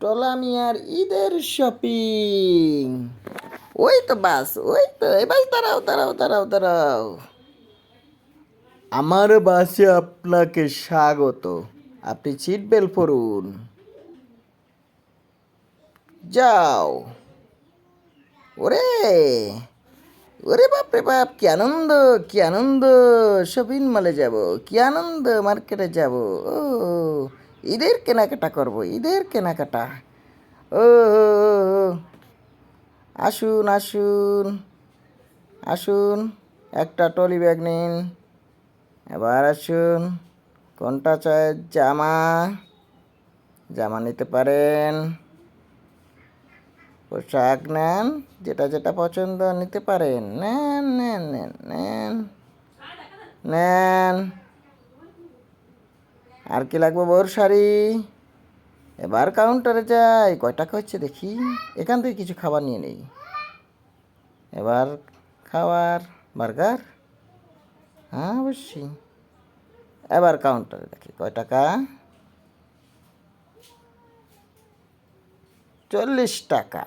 টলামিয়ার ঈদের শপিং ওই তো বাস, ওই তো এবার দাঁড়াও দাঁড়াও দাঁড়াও দাঁড়াও। আমার বাসে আপনাকে স্বাগত। আপনি সিট বেল্ট পরুন। যাও। ওরে ওরে বাপ রে বাপ, কি আনন্দ কি আনন্দ। শপিং মলে যাব, কি আনন্দ মার্কেটে যাব। ও ঈদের কেনাকাটা করব, ঈদের কেনাকাটা। ও। আসুন আসুন আসুন, একটা টলি ব্যাগ নিন। এবার আসুন, কোনটা চাই জামা। জামা নিতে পারেন। পোশাক নেন, যেটা যেটা পছন্দ নিতে পারেন। নেন নেন নেন নেন নেন। আর কি লাগবে বউর শাড়ি? এবার কাউন্টারে যাই কয় টাকা হচ্ছে দেখি। এখান থেকে কিছু খাবার নিয়ে নেই। এবার খাবার, বার্গার? হ্যাঁ অবশ্যই। এবার কাউন্টারে দেখি, কয় টাকা? চল্লিশ টাকা।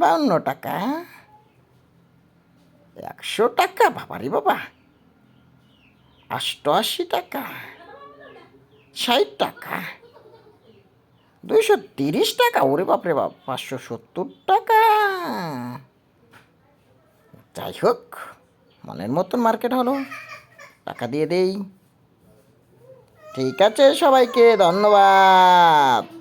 বাউন্ন টাকা। একশো টাকা, বাবারি বাবা। অষ্টআশি টাকা, ষাট টাকা, দুইশো তিরিশ টাকা, ওরে বাপরে বাপ, পাঁচশো সত্তর টাকা। যাই হোক, মনের মতন মার্কেট হলো, টাকা দিয়ে দেই। ঠিক আছে সবাইকে, ধন্যবাদ।